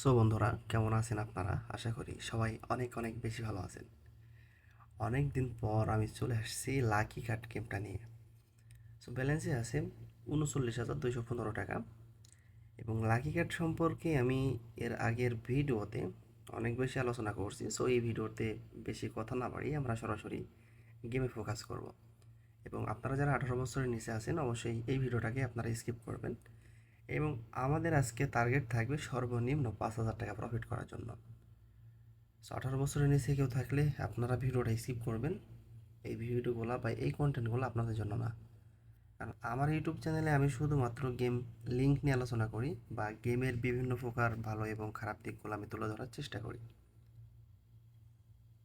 So বন্ধুরা, কেমন আছেন আপনারা? আশা করি সবাই অনেক অনেক বেশি ভালো আছেন। অনেক দিন পর আমি চলে আসছি লাকি কার্ড গেমটা নিয়ে। সো ব্যালেন্সে আছে উনচল্লিশ হাজার দুইশো পনেরো টাকা এবং লাকি কার্ড সম্পর্কে আমি এর আগের ভিডিওতে অনেক বেশি আলোচনা করছি। সো এই ভিডিওতে বেশি কথা না বাড়িয়ে আমরা সরাসরি গেমে ফোকাস করব। এবং আপনারা যারা আঠারো বছরের নিচে আছেন, অবশ্যই এই ভিডিওটাকে আপনারা স্কিপ করবেন। এবং আমাদের আজকে টার্গেট থাকবে সর্বনিম্ন পাঁচ হাজার টাকা প্রফিট করার জন্য। সো আঠারো বছরের নিচে কেউ থাকলে আপনারা ভিডিওটা স্কিপ করবেন। এই ভিডিওগুলো বা এই কন্টেন্টগুলো আপনাদের জন্য না। কারণ আমার ইউটিউব চ্যানেলে আমি শুধুমাত্র গেম লিঙ্ক নিয়ে আলোচনা করি বা গেমের বিভিন্ন প্রকার ভালো এবং খারাপ দিকগুলো আমি তুলে ধরার চেষ্টা করি।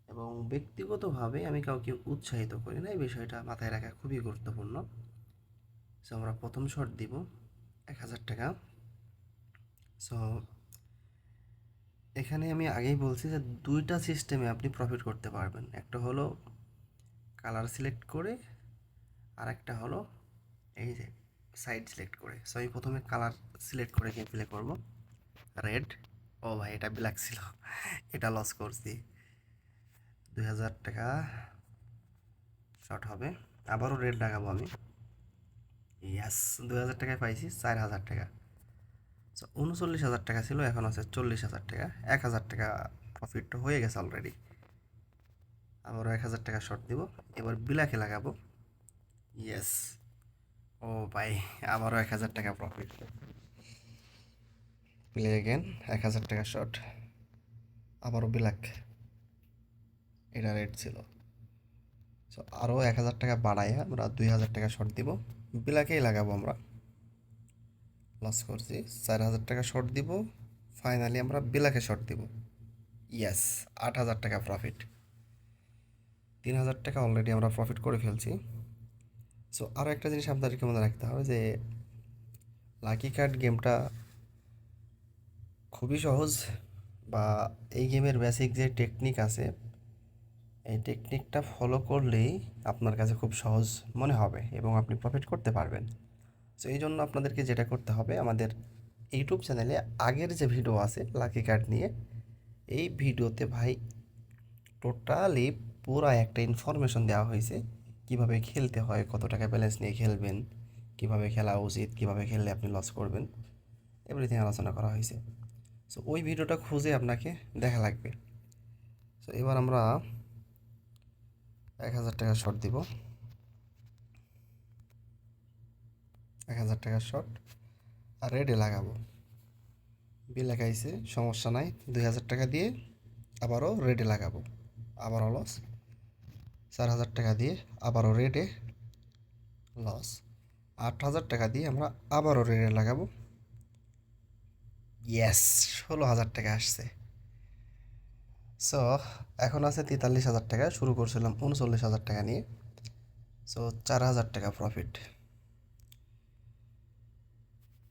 এবং ব্যক্তিগতভাবে আমি কাউকে উৎসাহিত করি না, এই বিষয়টা মাথায় রাখা খুবই গুরুত্বপূর্ণ। সো আমরা প্রথম শট দিব। এক হাজার টাকা। সো এখানে আমি আগেই বলছি যে দুইটা সিস্টেমে আপনি প্রফিট করতে পারবেন। একটা হলো কালার সিলেক্ট করে, আর একটা হলো এই যে সাইড সিলেক্ট করে। সো আমি প্রথমে কালার সিলেক্ট করে গেম প্লে করব। রেড ও ভাই, এটা ব্ল্যাক ছিল। এটা লস করছি। দুই হাজার টাকা শর্ট হবে। আবারও রেড লাগাবো আমি। ইয়াস দুই হাজার টাকায় পাইছি চার হাজার টাকা। সো উনচল্লিশ হাজার টাকা ছিল, এখন আছে চল্লিশ হাজার টাকা। এক হাজার টাকা প্রফিট হয়ে গেছে অলরেডি আবারও এক হাজার টাকা শর্ট দিব। এবার বিলাকে লাগাবো। ইয়েস ও ভাই, আবারও এক হাজার টাকা প্রফিট প্লে এক হাজার টাকা শর্ট আবারও বিলাক। এটা রেট ছিল। সো আরও এক হাজার টাকা বাড়ায় আমরা দুই হাজার টাকা শর্ট দিব। বিলাকেই লাগাবো আমরা। লস করছি, চার হাজার টাকা শর্ট দিব। ফাইনালি আমরা বিলাকে শর্ট দিব। ইয়াস আট হাজার টাকা প্রফিট তিন হাজার টাকা অলরেডি আমরা প্রফিট করে ফেলছি। সো আরও একটা জিনিস আপনাদেরকে মনে রাখতে হবে যে লাকি কার্ড গেমটা খুবই সহজ, বা এই গেমের বেসিক যে টেকনিক আছে এই টেকনিকটা ফলো করলেই আপনার কাছে খুব সহজ মনে হবে এবং আপনি প্রফিট করতে পারবেন। সো এই জন্য আপনাদেরকে যেটা করতে হবে, আমাদের ইউটিউব চ্যানেলে আগের যে ভিডিও আছে লাকি কার্ড নিয়ে, এই ভিডিওতে ভাই টোটালি পুরো একটা ইনফরমেশন দেওয়া হয়েছে, কীভাবে খেলতে হয়, কত টাকা ব্যালেন্স নিয়ে খেলবেন, কীভাবে খেলা উচিত, কীভাবে খেললে আপনি লস করবেন এভরিথিং আলোচনা করা হয়েছে। সো ওই ভিডিওটা খুঁজে আপনাকে দেখা লাগবে। সো এবার আমরা এক হাজার টাকা শর্ট দিব। এক হাজার টাকার শর্ট আর রেডে লাগাবো। বিল লাগাইছে, সমস্যা নাই, দুই হাজার টাকা দিয়ে আবারও রেডে লাগাবো। আবারও লস চার হাজার টাকা দিয়ে আবারও রেডে লস আট হাজার টাকা দিয়ে আমরা আবারও রেডে লাগাবো। ইয়েস ষোলো হাজার টাকা আসছে। সো এখন আছে তেতাল্লিশ হাজার টাকা, শুরু করছিলাম উনচল্লিশ হাজার টাকা নিয়ে। সো চার হাজার টাকা প্রফিট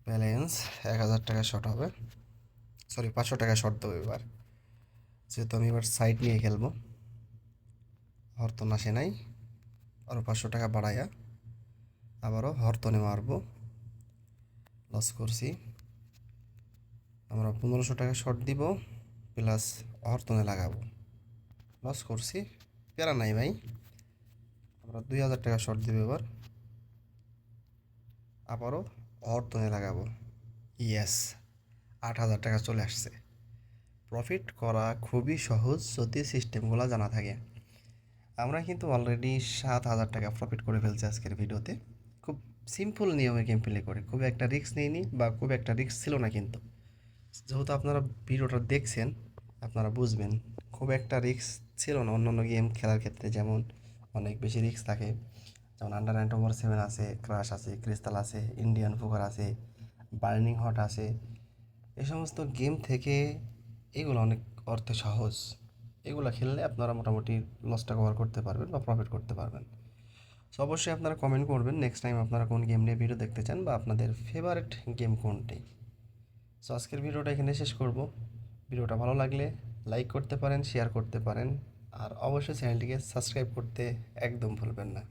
ব্যালেন্স এক হাজার টাকা শর্ট হবে। সরি পাঁচশো টাকা শর্ট দেবো এবার। যেহেতু আমি এবার সাইড নিয়ে খেলব। হরতন আসে নাই। আরও পাঁচশো টাকা বাড়াইয়া আবারও হরতনে মারবো। লস করছি। আমরা পনেরোশো টাকা শর্ট দিব প্লাস হরতনে লাগাবো। লস করছি। প্যারা নাই ভাই। আমরা দুই হাজার টাকা শর্ট দিব এবার। আবারও হরতনে লাগাবো। ইয়েস আট হাজার টাকা চলে আসছে। প্রফিট করা খুবই সহজ যদি সিস্টেমগুলো জানা থাকে। আমরা কিন্তু অলরেডি সাত হাজার টাকা প্রফিট করে ফেলছি আজকের ভিডিওতে। খুব সিম্পল নিয়মে গেম প্লে করে। খুব একটা রিস্ক নেইনি বা খুব একটা রিস্ক ছিল না কিন্তু। যেহেতু আপনারা ভিডিওটা দেখছেন আপনারা বুঝবেন, খুব একটা রিস্ক ছিল না অন্য অন্য গেম খেলার ক্ষেত্রে, যেমন অনেক বেশি রিস্ক থাকে। যেমন আন্ডার নাইন ওভার সেভেন আছে ক্রাশ আছে ক্রিস্টাল আছে ইন্ডিয়ান ফুকার আছে বার্নিং হট আছে। এই সমস্ত গেম থেকে এগুলো অনেক অর্থে সহজ। এগুলো খেললে আপনারা মোটামুটি লসটা কভার করতে পারবেন বা প্রফিট করতে পারবেন। সো অবশ্যই আপনারা কমেন্ট করবেন নেক্সট টাইম আপনারা কোন গেম নিয়ে ভিডিও দেখতে চান বা আপনাদের ফেভারিট গেম কোনটি। সো আজকের ভিডিওটা এখানে শেষ করব। ভিডিওটা ভালো লাগলে লাইক করতে পারেন শেয়ার করতে পারেন, আর অবশ্যই চ্যানেলটিকে সাবস্ক্রাইব করতে একদম ভুলবেন না।